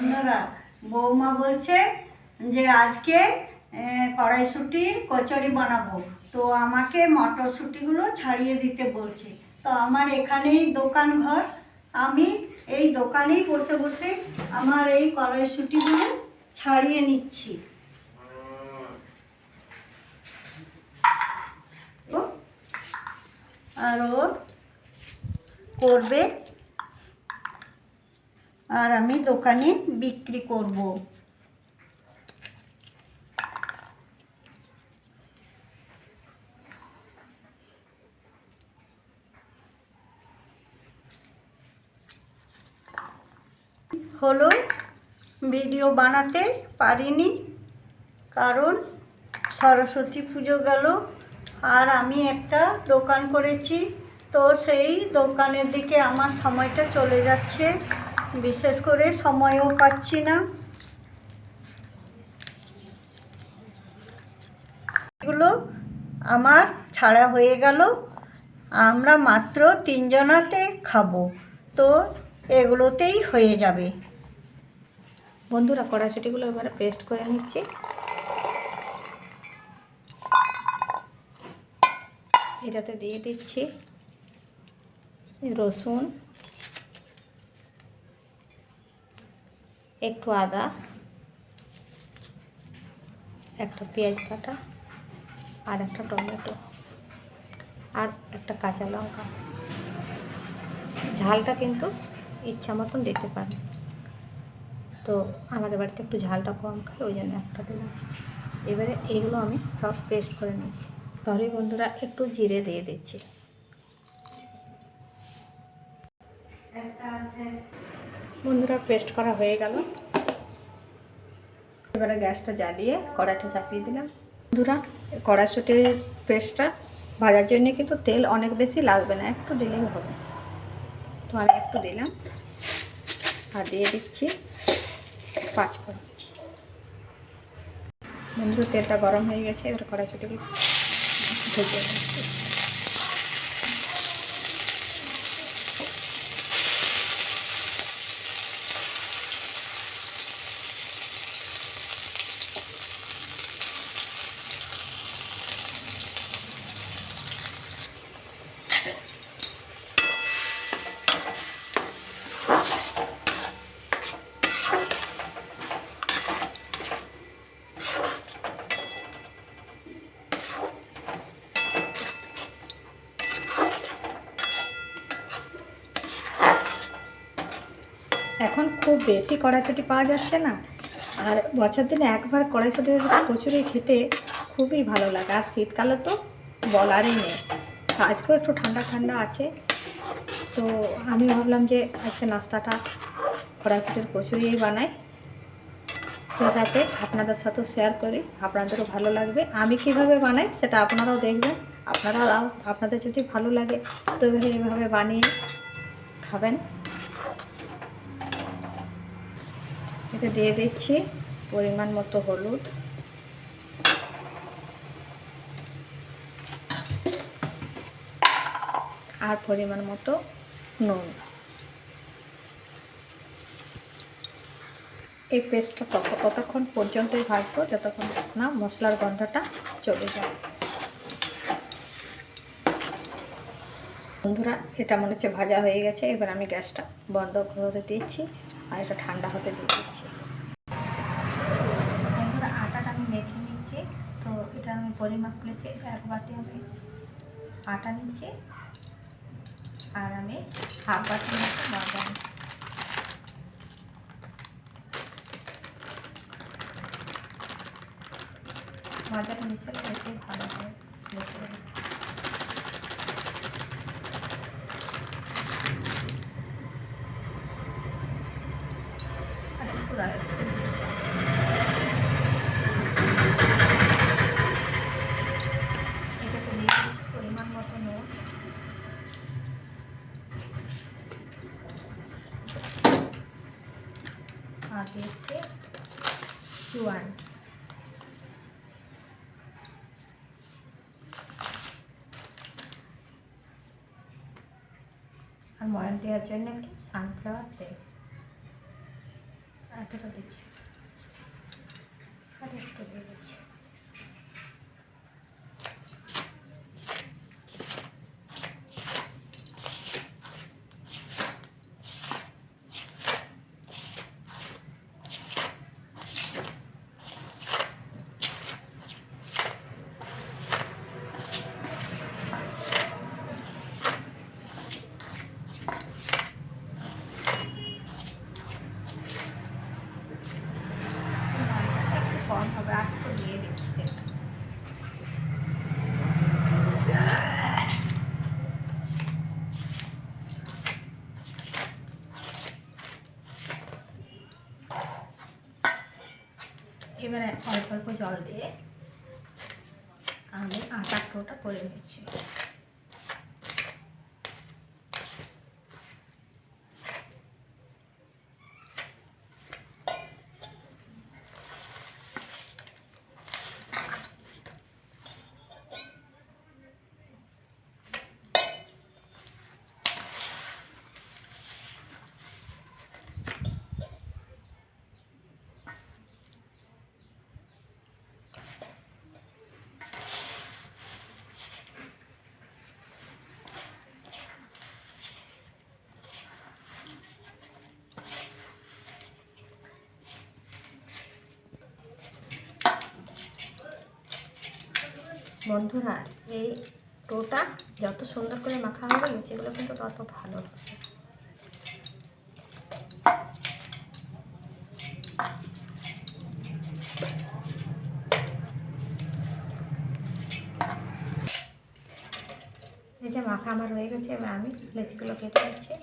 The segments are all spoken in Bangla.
বন্ধুরা, বৌমা বলছে যে আজকে কড়াইশুটির কচুরি বানাবো। তো আমাকে মটরশুঁটিগুলো ছাড়িয়ে দিতে বলছে। তো আমার এখানেই দোকান ঘর। আমি এই দোকানেই বসে বসে আমার এই কড়াইশুটিগুলো ছাড়িয়ে নিচ্ছি। তো, আর ও করবে। আর আমি দোকানে বিক্রি করব। হলো ভিডিও বানাতে পারিনি, কারণ সরস্বতী পুজো গেল, আর আমি একটা দোকান করেছি, তো সেই দোকানের দিকে আমার সময়টা চলে যাচ্ছে। বিশেষ করে সময়ও পাচ্ছি না। এগুলো আমার ছাড়া হয়ে গেল। আমরা মাত্র তিনজনাতে খাব। তো এগুলোতেই হয়ে যাবে। বন্ধুরা, কড়াইশুটিগুলো এবারে পেস্ট করে নিচ্ছি। এটাতে দিয়ে দিচ্ছি রসুন। একটু আদা, একটা পেঁয়াজ কাটা আর একটা টমেটো আর একটা কাঁচা লঙ্কা। ঝালটা কিন্তু ইচ্ছা মতন দিতে পারেন তো আমাদের বাড়িতে একটু ঝালটা কম খায়, ওই জন্য একটা দিলাম। এবারে এইগুলো আমি সব পেস্ট করে নিচ্ছি। সরি বন্ধুরা একটু জিরে দিয়ে দিচ্ছি। বন্ধুরা পেস্ট করা হয়ে গেল। এবারে গ্যাসটা জ্বালিয়ে কড়াইটা চাপিয়ে দিলাম। বন্ধুরা কড়াইশুটির পেস্টটা ভাজার জন্য কিন্তু তেল অনেক বেশি লাগবে না, একটু দিলেই হবে। তো আমি একটু দিলাম। আর দিয়ে দিচ্ছি পাঁচ ফোড়ন বন্ধুরা, তেলটা গরম হয়ে গেছে, এবার কড়াইশুটিগুলো ভেজে নিচ্ছি এখন খুব বেশি কড়াইশুটি পাওয়া যাচ্ছে না। আর বছর দিনে একবার কড়াইশুটির কচুরি খেতে খুবই ভালো লাগে। আর শীতকালে তো বলারই নেই। আজকেও একটু ঠান্ডা ঠান্ডা আছে। তো আমি ভাবলাম যে আজকে নাস্তাটা কড়াইশুটির কচুরিই বানাই। সেই সাথে আপনাদের সাথেও শেয়ার করি। আপনাদেরও ভালো লাগবে। আমি কীভাবে বানাই সেটা আপনারাও দেখবেন। আপনারাও আপনাদের যদি ভালো লাগে তো এইভাবে বানিয়ে খাবেন। এটা দিয়ে দিচ্ছি পরিমাণ মতো হলুদ। আর পরিমাণ মতো নুন। এই পেস্টটা তত, ততক্ষণ পর্যন্তই ভাজবো, যতক্ষণ না মশলার গন্ধটা চলে যায়। বন্ধুরা, এটা মনে হচ্ছে ভাজা হয়ে গেছে। এবার আমি গ্যাসটা বন্ধ করে দিচ্ছি। আর এটা ঠান্ডা হতে দিয়ে দিচ্ছি। আটাটা আমি মেখে নিচ্ছি। তো এটা আমি পরিমাপ করেছি এক বাটি আমি আটা নিচ্ছি। আর আমি হাফ বাটি মতো ময়দা নিচ্ছি ময়দাটা বেশি ভালো হয় দেখতে আর একটু রাখতে দিচ্ছি। এটাতে দিয়ে দিচ্ছি পরিমাণ মতো নুন আর হচ্ছে চুয়ান আর ময়ন দেওয়ার জন্য একটু সানফ্লাওয়ার তেল এতটা দিচ্ছি আর একটু দিয়ে দিচ্ছি একটু কম হবে আর একটু দিয়ে দিচ্ছি তেল। এবারে অল্প অল্প জল দিয়ে আমি আটার টোটা করে নিচ্ছি। বন্ধুরা, এই টোটা যত সুন্দর করে মাখা হবে লুচিগুলো কিন্তু তত ভালো হবে। এই যে মাখা আমার হয়ে গেছে, এবার আমি লেচিগুলো কেটে নিচ্ছি।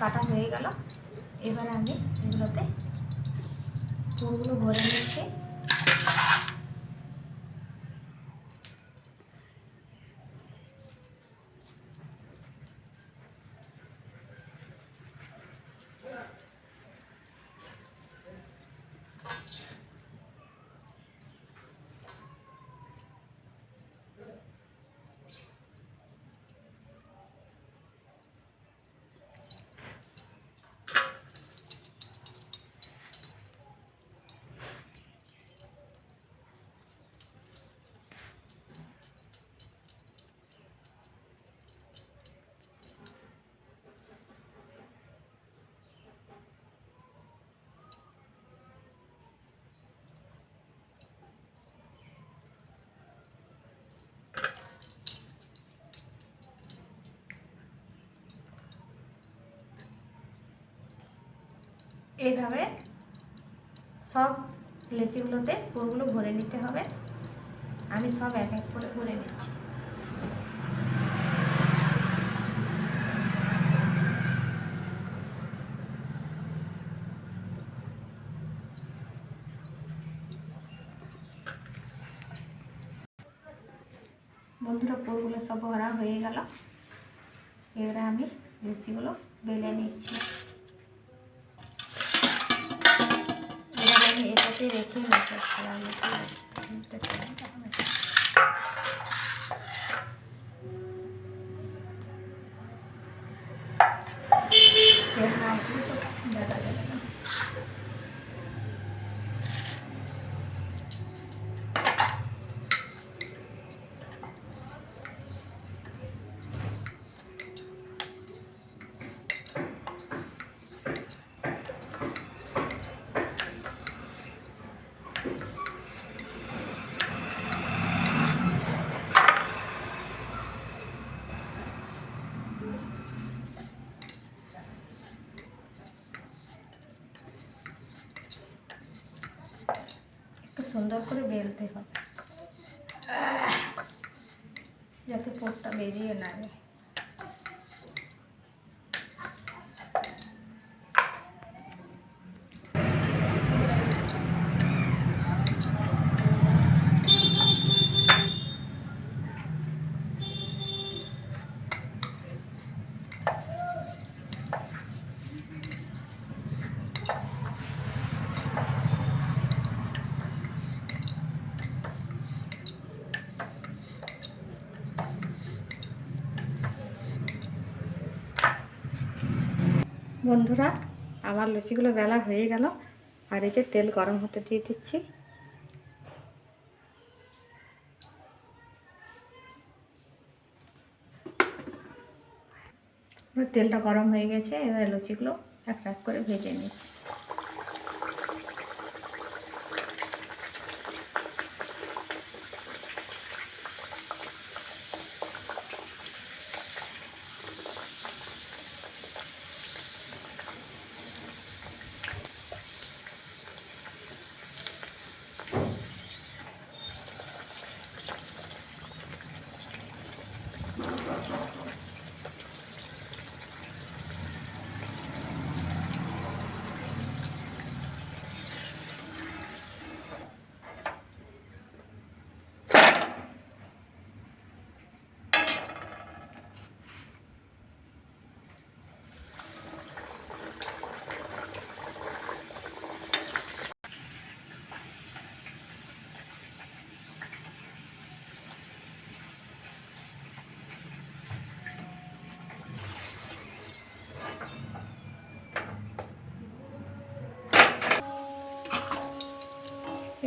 কাটা হয়ে গেল। এবারে আমি এগুলোতে চুলগুলো ভরে নিচ্ছি। এইভাবে সব লেচিগুলোতে পুরগুলো ভরে নিতে হবে। আমি সব এক এক করে ভরে নিচ্ছি। বন্ধুরা, পুরগুলো সব ভরা হয়ে গেল। এবারে আমি লুচিগুলো বেলে নিচ্ছি। এটাতে রেখে নিতে দেখা যাবে না একটু সুন্দর করে বেলতে হবে যাতে পোটটা বেরিয়ে না যায় বন্ধুরা, আমার লুচিগুলো বেলা হয়ে গেল। আর এই যে তেল গরম হতে দিয়ে দিচ্ছি। তেলটা গরম হয়ে গেছে, এবার লুচিগুলো এক এক করে ভেজে নিচ্ছি।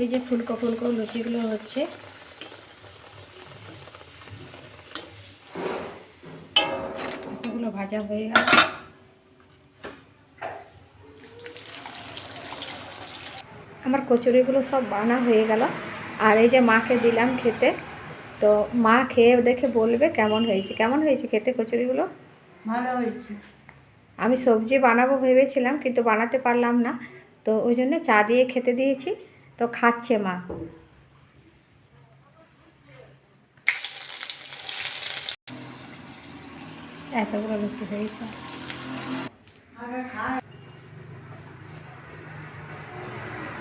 এই যে ফুলকো ফুলকো লুচিগুলো হচ্ছে। এগুলো ভাজা হয়ে গেল আমার কচুরিগুলো সব বানা হয়ে গেল। আর এই যে মাকে দিলাম খেতে। তো মা খেয়ে দেখে বলবে কেমন হয়েছে। কেমন হয়েছে খেতে কচুরিগুলো? ভালো হয়েছে। আমি সবজি বানাবো ভেবেছিলাম কিন্তু বানাতে পারলাম না। তো ওই জন্য চা দিয়ে খেতে দিয়েছি। তো খাচ্ছে মা। এতগুলো লুচি হয়েছে।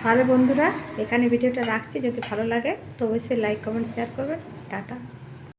তাহলে বন্ধুরা, এখানে ভিডিওটা রাখছি। যদি ভালো লাগে, তো অবশ্যই লাইক কমেন্ট শেয়ার করবেন। টাটা।